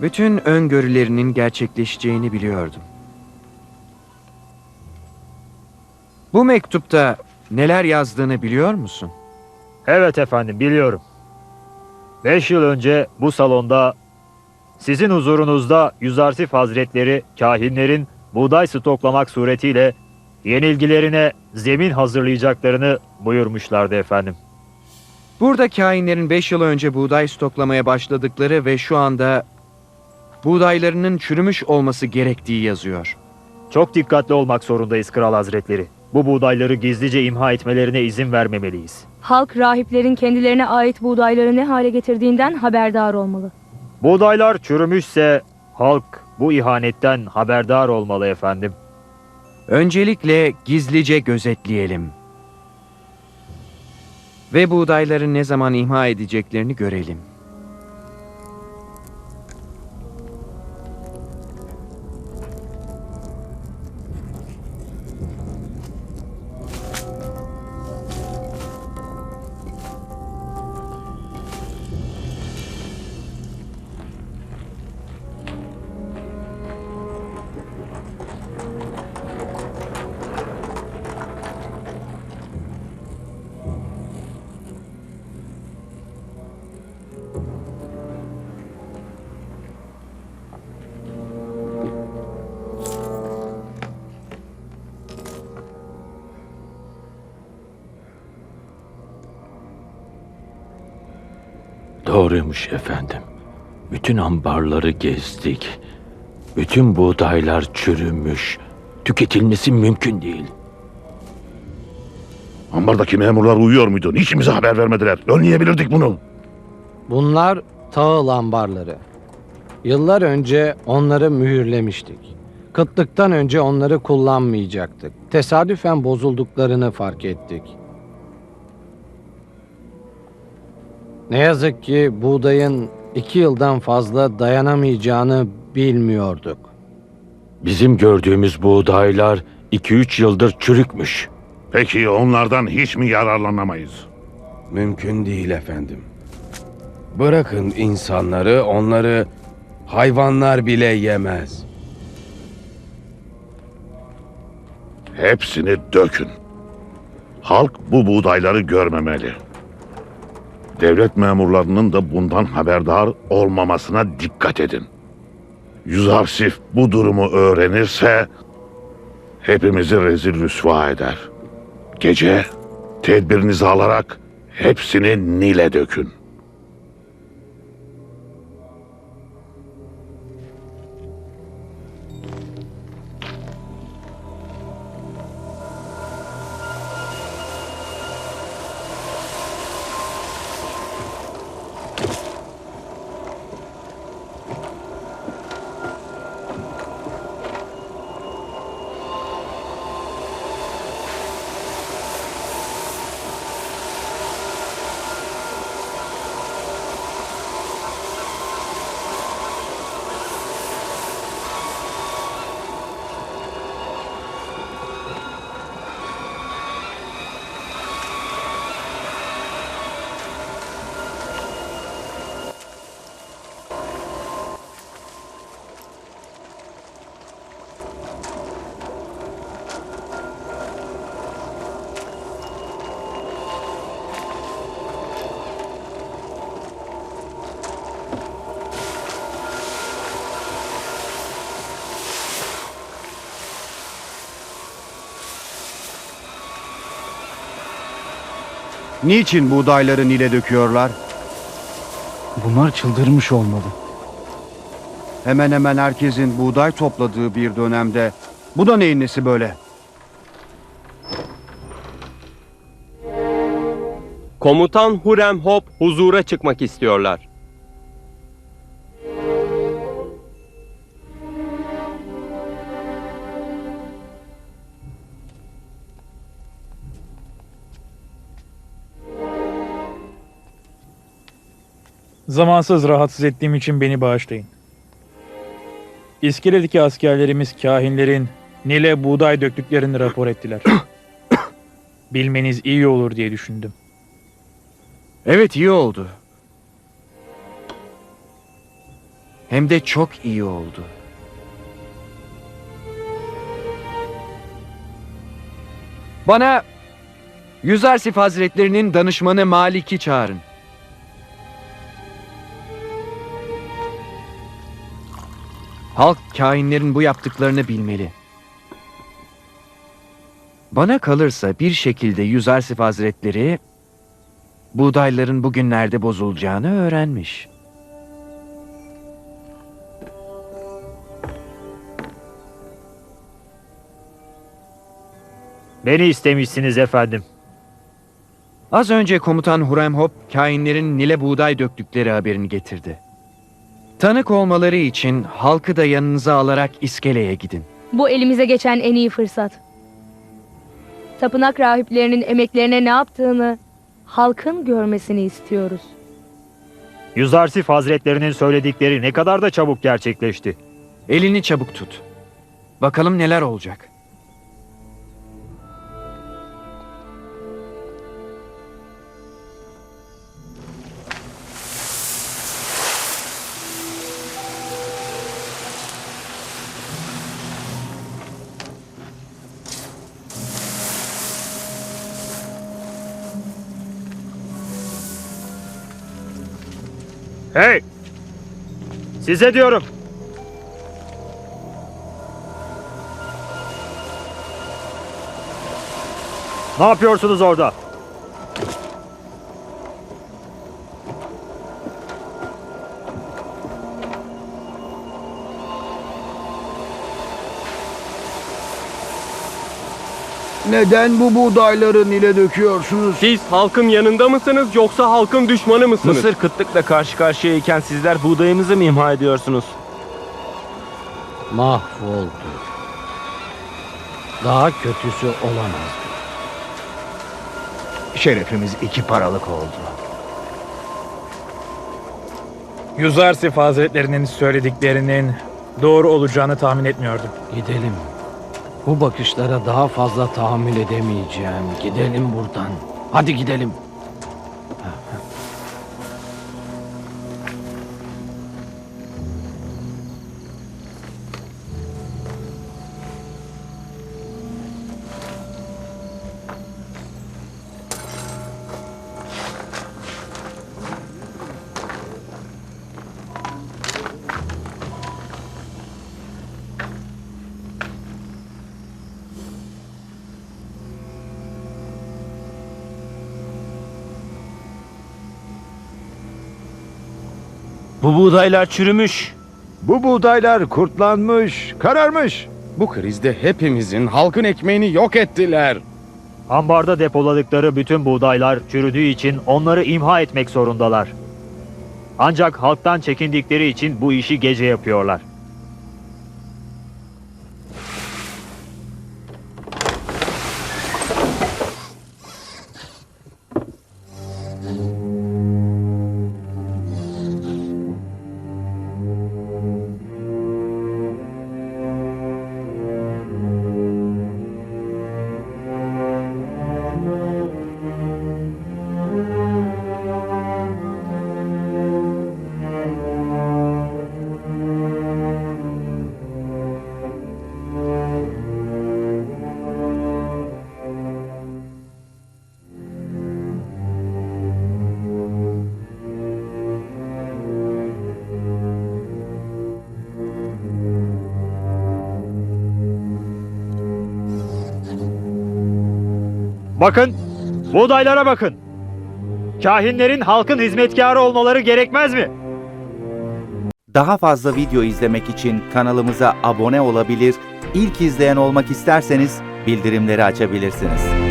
Bütün öngörülerinin gerçekleşeceğini biliyordum. Bu mektupta neler yazdığını biliyor musun? Evet efendim biliyorum. Beş yıl önce bu salonda sizin huzurunuzda Yüzarsif Hazretleri kahinlerin buğday stoklamak suretiyle yenilgilerine zemin hazırlayacaklarını buyurmuşlardı efendim. Burada kainlerin 5 yıl önce buğday stoklamaya başladıkları ve şu anda buğdaylarının çürümüş olması gerektiği yazıyor. Çok dikkatli olmak zorundayız Kral Hazretleri. Bu buğdayları gizlice imha etmelerine izin vermemeliyiz. Halk rahiplerin kendilerine ait buğdayları ne hale getirdiğinden haberdar olmalı. Buğdaylar çürümüşse halk bu ihanetten haberdar olmalı efendim. Öncelikle gizlice gözetleyelim. Ve buğdayları ne zaman imha edeceklerini görelim. Doğruymuş efendim. Bütün ambarları gezdik. Bütün buğdaylar çürümüş. Tüketilmesi mümkün değil. Ambardaki memurlar uyuyor muydu? Niçin bize haber vermediler? Önleyebilirdik bunu. Bunlar tahıl ambarları. Yıllar önce onları mühürlemiştik. Kıtlıktan önce onları kullanmayacaktık. Tesadüfen bozulduklarını fark ettik. Ne yazık ki buğdayın iki yıldan fazla dayanamayacağını bilmiyorduk. Bizim gördüğümüz buğdaylar 2-3 yıldır çürükmüş. Peki onlardan hiç mi yararlanamayız? Mümkün değil efendim. Bırakın insanları, onları hayvanlar bile yemez. Hepsini dökün. Halk bu buğdayları görmemeli. Devlet memurlarının da bundan haberdar olmamasına dikkat edin. Yüzarsif bu durumu öğrenirse hepimizi rezil rüsva eder. Gece tedbirinizi alarak hepsini Nil'e dökün. Niçin buğdayları Nil'e döküyorlar? Bunlar çıldırmış olmalı. Hemen hemen herkesin buğday topladığı bir dönemde. Bu da neyin nesi böyle? Komutan Hurem Hop huzura çıkmak istiyorlar. Zamansız rahatsız ettiğim için beni bağışlayın. İskele'deki askerlerimiz kahinlerin Nil'e buğday döktüklerini rapor ettiler. Bilmeniz iyi olur diye düşündüm. Evet iyi oldu. Hem de çok iyi oldu. Bana Yüzarsif Hazretlerinin danışmanı Malik'i çağırın. Halk kainlerin bu yaptıklarını bilmeli. Bana kalırsa bir şekilde Yüzarsif Hazretleri buğdayların bugünlerde bozulacağını öğrenmiş. Beni istemişsiniz efendim. Az önce komutan Huremhop kainlerin Nil'e buğday döktükleri haberini getirdi. Tanık olmaları için halkı da yanınıza alarak iskeleye gidin. Bu elimize geçen en iyi fırsat. Tapınak rahiplerinin emeklerine ne yaptığını halkın görmesini istiyoruz. Yüzarsif Hazretlerinin söyledikleri ne kadar da çabuk gerçekleşti. Elini çabuk tut. Bakalım neler olacak. Hey! Size diyorum. Ne yapıyorsunuz orada? Neden bu buğdayları Nil'e döküyorsunuz? Siz halkın yanında mısınız yoksa halkın düşmanı mısınız? Mısır kıtlıkla karşı karşıyayken sizler buğdayımızı mı imha ediyorsunuz? Mahvoldu. Daha kötüsü olamazdı. Şerefimiz iki paralık oldu. Yüzarsif Hazretlerinin söylediklerinin doğru olacağını tahmin etmiyordum. Gidelim. Bu bakışlara daha fazla tahammül edemeyeceğim. Gidelim buradan. Hadi gidelim. Bu buğdaylar çürümüş. Bu buğdaylar kurtlanmış, kararmış. Bu krizde hepimizin halkın ekmeğini yok ettiler. Ambarda depoladıkları bütün buğdaylar çürüdüğü için onları imha etmek zorundalar. Ancak halktan çekindikleri için bu işi gece yapıyorlar. Bakın, buğdaylara bakın. Kahinlerin halkın hizmetkarı olmaları gerekmez mi? Daha fazla video izlemek için kanalımıza abone olabilir, ilk izleyen olmak isterseniz bildirimleri açabilirsiniz.